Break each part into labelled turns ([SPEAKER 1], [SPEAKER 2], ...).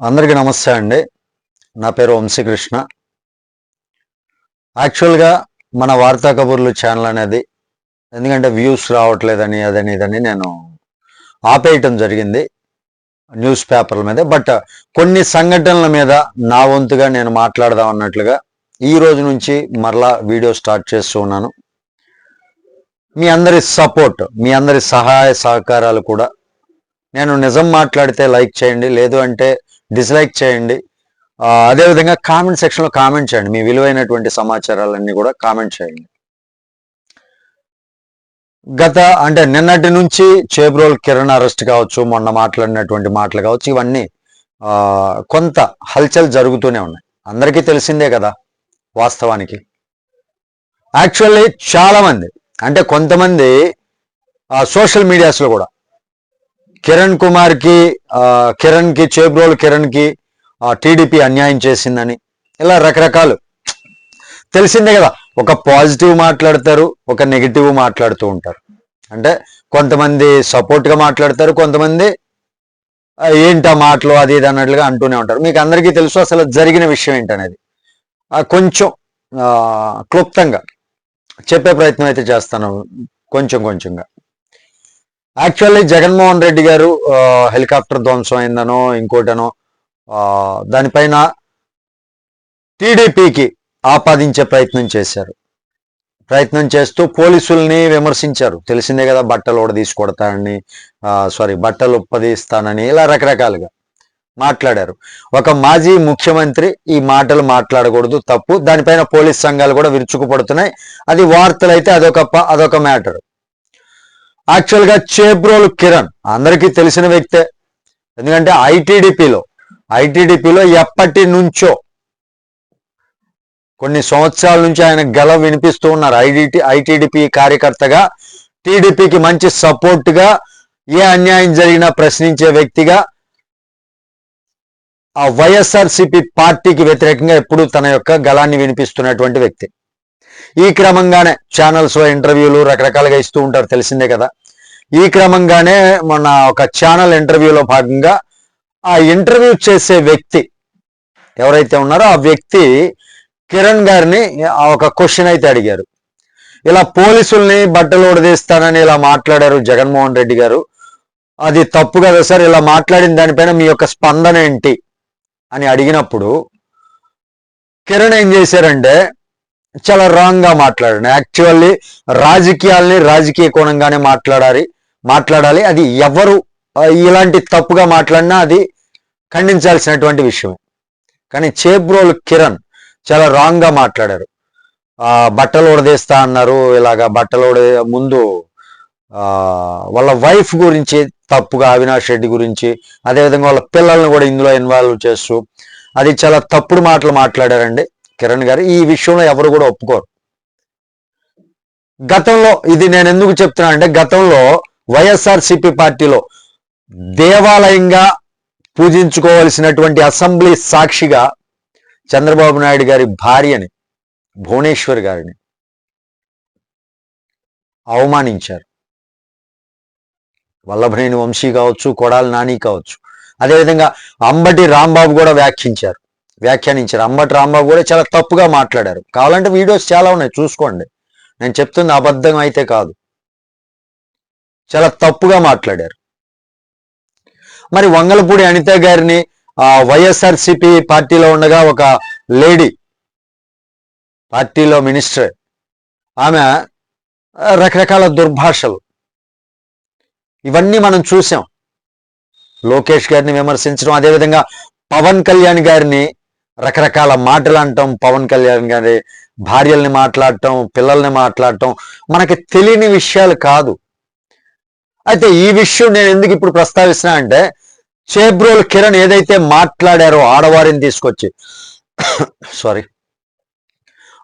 [SPEAKER 1] అందరికీ నమస్తే అండి. నా పేరు వంశీకృష్ణ. యాక్చువల్గా మన వార్తా కబుర్లు ఛానల్ అనేది ఎందుకంటే వ్యూస్ రావట్లేదని అదని ఇదని నేను ఆపేయటం జరిగింది న్యూస్ పేపర్ల మీద. బట్ కొన్ని సంఘటనల మీద నా వంతుగా నేను మాట్లాడదాం అన్నట్లుగా ఈ రోజు నుంచి మరలా వీడియో స్టార్ట్ చేస్తూ ఉన్నాను. మీ అందరి సపోర్ట్ మీ అందరి సహాయ సహకారాలు కూడా నేను నిజం మాట్లాడితే లైక్ చేయండి. లేదు అంటే డిస్లైక్ చేయండి. అదేవిధంగా కామెంట్ సెక్షన్లో కామెంట్ చేయండి. మీ విలువైనటువంటి సమాచారాలన్నీ కూడా కామెంట్ చేయండి. గత అంటే నిన్నటి నుంచి చేబ్రోల్ కిరణ్ అరెస్ట్ కావచ్చు మొన్న మాట్లాడినటువంటి మాటలు కావచ్చు ఇవన్నీ కొంత హల్చల్ జరుగుతూనే ఉన్నాయి. అందరికీ తెలిసిందే కదా వాస్తవానికి. యాక్చువల్లీ చాలామంది అంటే కొంతమంది సోషల్ మీడియాస్లో కూడా కిరణ్ కుమార్కి కిరణ్కి చేబ్రోల్ కిరణ్కి టీడీపీ అన్యాయం చేసిందని. ఇలా రకరకాలు. తెలిసిందే కదా ఒక పాజిటివ్ మాట్లాడతారు ఒక నెగిటివ్ మాట్లాడుతూ ఉంటారు. అంటే కొంతమంది సపోర్ట్గా మాట్లాడతారు కొంతమంది "ఆ, ఏంటా మాటలు? అది ఇది అన్నట్లుగా అంటూనే ఉంటారు. మీకు అందరికీ తెలుసు అసలు జరిగిన విషయం ఏంటనేది. కొంచెం క్లుప్తంగా చెప్పే ప్రయత్నం అయితే చేస్తాను. కొంచెం కొంచెంగా. యాక్చువల్లీ జగన్మోహన్ రెడ్డి గారు హెలికాప్టర్ ధ్వంసం అయిందనో ఇంకోటనో దానిపైన టీడీపీకి ఆపాదించే ప్రయత్నం చేశారు. ప్రయత్నం చేస్తూ పోలీసుల్ని విమర్శించారు. తెలిసిందే కదా బట్టలు కూడా తీసుకొడతానని సారీ బట్టలు ఉప్పదీస్తానని ఇలా రకరకాలుగా మాట్లాడారు. ఒక మాజీ ముఖ్యమంత్రి ఈ మాటలు మాట్లాడకూడదు తప్పు. దానిపైన పోలీస్ సంఘాలు కూడా విరుచుకుపడుతున్నాయి. అది వార్తలు అయితే అదొక అదొక మ్యాటర్. యాక్చువల్గా చేబ్రోలు కిరణ్ అందరికీ తెలిసిన వ్యక్తే. ఎందుకంటే ఐటీడీపీలో ఐటీడీపీలో ఎప్పటి నుంచో కొన్ని సంవత్సరాల నుంచి ఆయన గల వినిపిస్తూ ఉన్నారు. ఐడిటి ఐటీడీపీ కార్యకర్తగా టీడీపీకి మంచి సపోర్ట్గా ఏ అన్యాయం జరిగినా ప్రశ్నించే వ్యక్తిగా ఆ వైఎస్ఆర్సిపి పార్టీకి వ్యతిరేకంగా ఎప్పుడు తన యొక్క గలాన్ని వినిపిస్తున్నటువంటి వ్యక్తి. ఈ క్రమంగానే ఛానల్స్ ఇంటర్వ్యూలు రకరకాలుగా ఇస్తూ ఉంటారు తెలిసిందే కదా. ఈ క్రమంగానే మొన్న ఒక ఛానల్ ఇంటర్వ్యూలో భాగంగా ఆ ఇంటర్వ్యూ చేసే వ్యక్తి ఎవరైతే ఉన్నారో ఆ వ్యక్తి కిరణ్ గారిని ఆ ఒక క్వశ్చన్ అయితే అడిగారు. ఇలా పోలీసుల్ని బట్టలు ఉడదీస్తానని ఇలా మాట్లాడారు జగన్మోహన్ రెడ్డి గారు. అది తప్పు కదా సార్ ఇలా మాట్లాడిన దానిపైన మీ యొక్క స్పందన ఏంటి అని అడిగినప్పుడు కిరణ్ ఏం చేశారంటే చాలా రాంగ్గా యాక్చువల్లీ రాజకీయాల్ని రాజకీయ కోణంగానే మాట్లాడాలి మాట్లాడాలి. అది ఎవరు ఇలాంటి తప్పుగా మాట్లాడినా అది ఖండించాల్సినటువంటి విషయం. కానీ చేబ్రోలు కిరణ్ చాలా రాంగ్గా మాట్లాడారు. బట్టలు ఉడదీస్తా అన్నారు ఇలాగా బట్టలు ఉడ ముందు వాళ్ళ వైఫ్ గురించి తప్పుగా అవినాష్ రెడ్డి గురించి అదేవిధంగా వాళ్ళ పిల్లల్ని కూడా ఇందులో ఇన్వాల్వ్ చేస్తూ అది చాలా తప్పుడు మాటలు మాట్లాడారండి. కిరణ్ గారు ఈ విషయంలో ఎవరు కూడా ఒప్పుకోరు. గతంలో ఇది నేను ఎందుకు చెప్తున్నా అంటే గతంలో వైఎస్ఆర్ సిపి పార్టీలో దేవాలయంగా పూజించుకోవలసినటువంటి అసెంబ్లీ సాక్షిగా చంద్రబాబు నాయుడు గారి భార్యని భువనేశ్వర్ గారిని అవమానించారు. వల్లభనేని వంశీ కావచ్చు కొడాలి నాని కావచ్చు. అదేవిధంగా అంబటి రాంబాబు కూడా వ్యాఖ్యించారు వ్యాఖ్యానించారు. అంబటి రాంబాబు కూడా చాలా తప్పుగా మాట్లాడారు. కావాలంటే వీడియోస్ చాలా ఉన్నాయి చూసుకోండి. నేను చెప్తుంది అబద్ధం అయితే కాదు. చాలా తప్పుగా మాట్లాడారు. మరి వంగలపూడి అనిత గారిని వైఎస్ఆర్సిపి పార్టీలో ఉండగా ఒక లేడీ పార్టీలో మినిస్టర్ ఆమె రకరకాల దుర్భాషలు. ఇవన్నీ మనం చూసాం. లోకేష్ గారిని విమర్శించడం అదేవిధంగా పవన్ కళ్యాణ్ గారిని రకరకాల మాటలు అంటాం పవన్ కళ్యాణ్ గారి భార్యల్ని మాట్లాడటం పిల్లల్ని మాట్లాడటం. మనకి తెలియని విషయాలు కాదు. అయితే ఈ విషయం నేను ఎందుకు ఇప్పుడు ప్రస్తావిస్తున్నా అంటే చేబ్రోల్ కిరణ్ ఏదైతే మాట్లాడారో ఆడవారిని తీసుకొచ్చి సారీ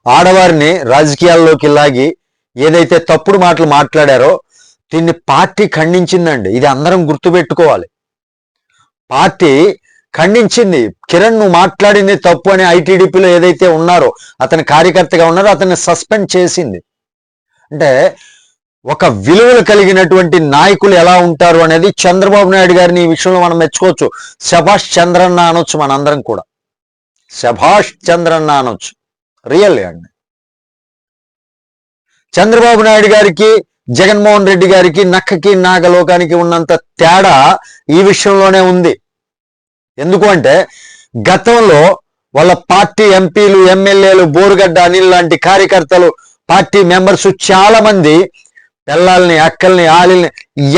[SPEAKER 1] ఆడవారిని రాజకీయాల్లోకి లాగి ఏదైతే తప్పుడు మాటలు మాట్లాడారో దీన్ని పార్టీ ఖండించిందండి. ఇది అందరం గుర్తుపెట్టుకోవాలి. పార్టీ ఖండించింది. కిరణ్ నువ్వు మాట్లాడింది తప్పు అని ఐటీడీపీలో ఏదైతే ఉన్నారో అతని కార్యకర్తగా ఉన్నారో అతన్ని సస్పెండ్ చేసింది. అంటే ఒక విలువలు కలిగినటువంటి నాయకులు ఎలా ఉంటారు అనేది చంద్రబాబు నాయుడు గారిని ఈ విషయంలో మనం మెచ్చుకోవచ్చు. శభాష్ చంద్రన్న అనొచ్చు మనందరం కూడా. శభాష్ చంద్రన్న అనొచ్చు. రియల్ అండి. చంద్రబాబు నాయుడు గారికి జగన్మోహన్ రెడ్డి గారికి నక్కకి నాగలోకానికి ఉన్నంత తేడా ఈ విషయంలోనే ఉంది. ఎందుకు అంటే గతంలో వాళ్ళ పార్టీ ఎంపీలు ఎమ్మెల్యేలు బోరుగడ్డ అనిల్ లాంటి కార్యకర్తలు పార్టీ మెంబర్స్ చాలా మంది పిల్లల్ని అక్కల్ని ఆలిల్ని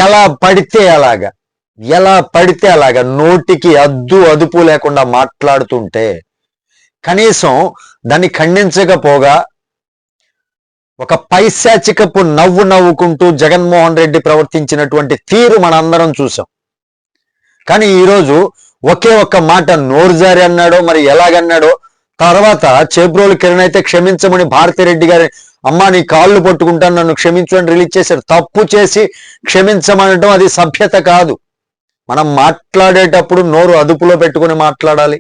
[SPEAKER 1] ఎలా పడితే అలాగా ఎలా పడితే అలాగా నోటికి అద్దు అదుపు లేకుండా మాట్లాడుతుంటే కనీసం దాన్ని ఖండించకపోగా ఒక పైశాచికపు నవ్వు నవ్వుకుంటూ జగన్మోహన్ రెడ్డి ప్రవర్తించినటువంటి తీరు మనందరం చూసాం. కానీ ఈరోజు ఒకే ఒక్క మాట నోరుజారి అన్నాడో మరి ఎలాగన్నాడో తర్వాత చేబ్రోలు కిరణ్ అయితే క్షమించమని భారతిరెడ్డి గారి అమ్మా నీ కాళ్ళు పట్టుకుంటాను నన్ను క్షమించమని రిలీజ్ చేశారు. తప్పు చేసి క్షమించమనటం అది సభ్యత కాదు. మనం మాట్లాడేటప్పుడు నోరు అదుపులో పెట్టుకుని మాట్లాడాలి.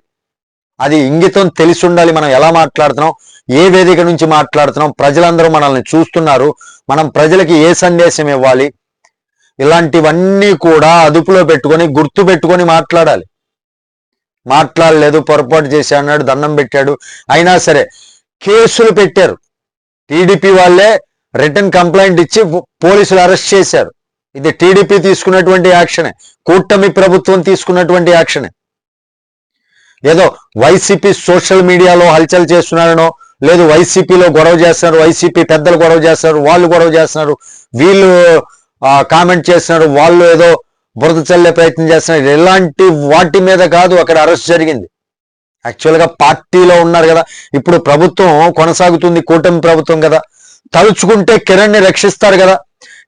[SPEAKER 1] అది ఇంగితం తెలిసి ఉండాలి మనం ఎలా మాట్లాడుతున్నాం ఏ వేదిక నుంచి మాట్లాడుతున్నాం ప్రజలందరూ మనల్ని చూస్తున్నారు మనం ప్రజలకి ఏ సందేశం ఇవ్వాలి ఇలాంటివన్నీ కూడా అదుపులో పెట్టుకొని గుర్తు పెట్టుకొని మాట్లాడాలి. మాట్లాడలేదు పొరపాటు చేసి అన్నాడు దండం పెట్టాడు. అయినా సరే కేసులు పెట్టారు. టీడీపీ వాళ్ళే రిటర్న్ కంప్లైంట్ ఇచ్చి పోలీసులు అరెస్ట్ చేశారు. ఇది టీడీపీ తీసుకున్నటువంటి యాక్షనే కూటమి ప్రభుత్వం తీసుకున్నటువంటి యాక్షనే. ఏదో వైసీపీ సోషల్ మీడియాలో హల్చల్ చేస్తున్నారనో లేదు వైసీపీలో గొడవ చేస్తున్నారు వైసీపీ పెద్దలు గొడవ చేస్తున్నారు వాళ్ళు గొడవ చేస్తున్నారు వీళ్ళు కామెంట్ చేస్తున్నారు వాళ్ళు ఏదో బురద చల్లే ప్రయత్నం చేస్తున్నారు ఇలాంటి వాటి మీద కాదు అక్కడ అరెస్ట్ జరిగింది. యాక్చువల్గా పార్టీలో ఉన్నారు కదా. ఇప్పుడు ప్రభుత్వం కొనసాగుతుంది కూటమి ప్రభుత్వం కదా. తలుచుకుంటే కిరణ్ని రక్షిస్తారు కదా.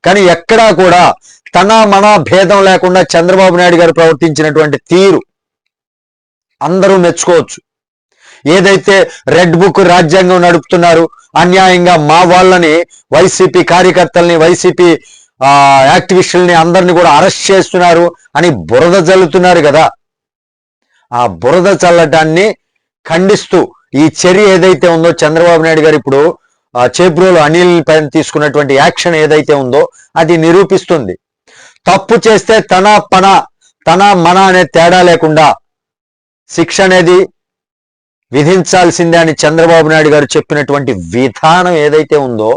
[SPEAKER 1] కానీ ఎక్కడా కూడా తన మన భేదం లేకుండా చంద్రబాబు నాయుడు గారు ప్రవర్తించినటువంటి తీరు అందరూ మెచ్చుకోవచ్చు. ఏదైతే రెడ్ బుక్ రాజ్యాంగం నడుపుతున్నారు అన్యాయంగా మా వాళ్ళని వైసీపీ కార్యకర్తల్ని వైసీపీ యాక్టివిస్టుల్ని అందరిని కూడా అరెస్ట్ చేస్తున్నారు అని బురద చల్లుతున్నారు కదా. ఆ బురద చల్లటాన్ని ఖండిస్తూ ఈ చర్య ఏదైతే ఉందో చంద్రబాబు నాయుడు గారు ఇప్పుడు చేబ్రోలు అనిల్ పైన తీసుకున్నటువంటి యాక్షన్ ఏదైతే ఉందో అది నిరూపిస్తుంది. తప్పు చేస్తే తన పన తన మన అనే తేడా లేకుండా శిక్ష అనేది విధించాల్సిందే అని చంద్రబాబు నాయుడు గారు చెప్పినటువంటి విధానం ఏదైతే ఉందో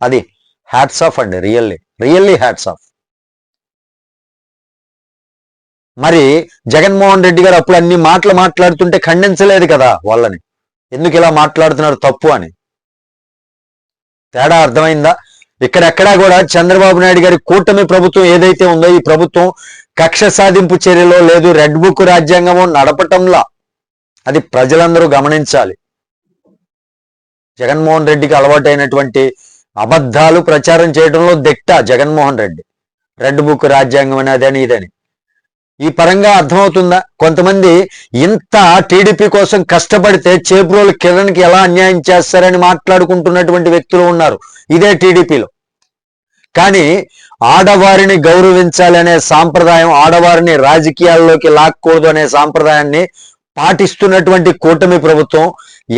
[SPEAKER 1] అది హ్యాట్స్ ఆఫ్ అండి రియల్లీ రియల్లీ హ్యాట్స్ ఆఫ్ మరి జగన్మోహన్ రెడ్డి గారు అప్పుడు అన్ని మాటలు మాట్లాడుతుంటే ఖండించలేదు కదా వాళ్ళని. ఎందుకు ఇలా మాట్లాడుతున్నారు తప్పు అని? తేడా అర్థమైందా? ఇక్కడెక్కడా కూడా చంద్రబాబు నాయుడు గారి కూటమి ప్రభుత్వం ఏదైతే ఉందో ఈ ప్రభుత్వం కక్ష సాధింపు చర్యలో లేదు రెడ్ బుక్ రాజ్యాంగము నడపటంలా. అది ప్రజలందరూ గమనించాలి. జగన్మోహన్ రెడ్డికి అలవాటైనటువంటి అబద్ధాలు ప్రచారం చేయడంలో దిట్ట జగన్మోహన్ రెడ్డి. రెడ్ బుక్ రాజ్యాంగం అని అదని ఇదని. ఈ పరంగా అర్థమవుతుందా? కొంతమంది ఇంత టీడీపీ కోసం కష్టపడితే చేబ్రోలు కిరణ్కి ఎలా అన్యాయం చేస్తారని మాట్లాడుకుంటున్నటువంటి వ్యక్తులు ఉన్నారు. ఇదే టీడీపీలో. కానీ ఆడవారిని గౌరవించాలి అనే సాంప్రదాయం ఆడవారిని రాజకీయాల్లోకి లాక్కూడదు అనే సాంప్రదాయాన్ని పాటిస్తున్నటువంటి కూటమి ప్రభుత్వం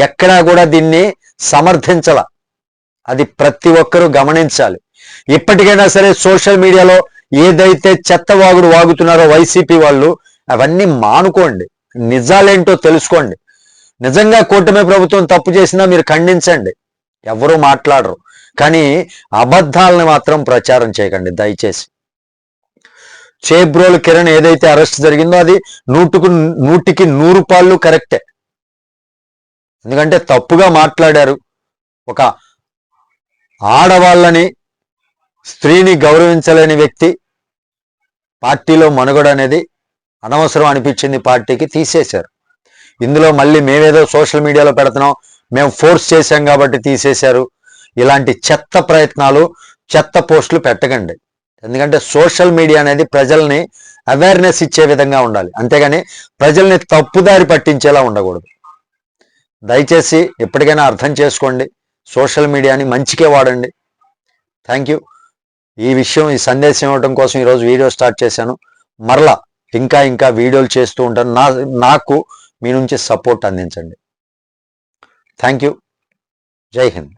[SPEAKER 1] ఎక్కడా కూడా దీన్ని సమర్థించాల. అది ప్రతి ఒక్కరూ గమనించాలి. ఇప్పటికైనా సరే సోషల్ మీడియాలో ఏదైతే చెత్త వాగుడు వాగుతున్నారో వైసీపీ వాళ్ళు అవన్నీ మానుకోండి. నిజాలేంటో తెలుసుకోండి. నిజంగా కూటమి ప్రభుత్వం తప్పు చేసినా మీరు ఖండించండి. ఎవరు మాట్లాడరు. కానీ అబద్ధాలను మాత్రం ప్రచారం చేయకండి దయచేసి. చేబ్రోలు కిరణ్ ఏదైతే అరెస్ట్ జరిగిందో అది నూటుకు నూటికి నూరు పాళ్ళు కరెక్టే. ఎందుకంటే తప్పుగా మాట్లాడారు ఒక ఆడవాళ్ళని స్త్రీని గౌరవించలేని వ్యక్తి పార్టీలో మనుగడ అనేది అనవసరం అనిపించింది పార్టీకి తీసేశారు. ఇందులో మళ్ళీ మేమేదో సోషల్ మీడియాలో పెడుతున్నాం మేము ఫోర్స్ చేశాం కాబట్టి తీసేశారు. ఇలాంటి చెత్త ప్రయత్నాలు చెత్త పోస్టులు పెట్టకండి. ఎందుకంటే సోషల్ మీడియా అనేది ప్రజల్ని అవేర్నెస్ ఇచ్చే విధంగా ఉండాలి. అంతేగాని ప్రజల్ని తప్పుదారి పట్టించేలా ఉండకూడదు. దయచేసి ఎప్పటికైనా అర్థం చేసుకోండి. సోషల్ మీడియాని మంచికే వాడండి. Thank you. ఈ విషయం ఈ సందేశం ఇవ్వడం కోసం ఈరోజు వీడియో స్టార్ట్ చేశాను. మరలా ఇంకా ఇంకా వీడియోలు చేస్తూ ఉంటాను. నా నాకు మీ నుంచి సపోర్ట్ అందించండి. Thank you. జై హింద్.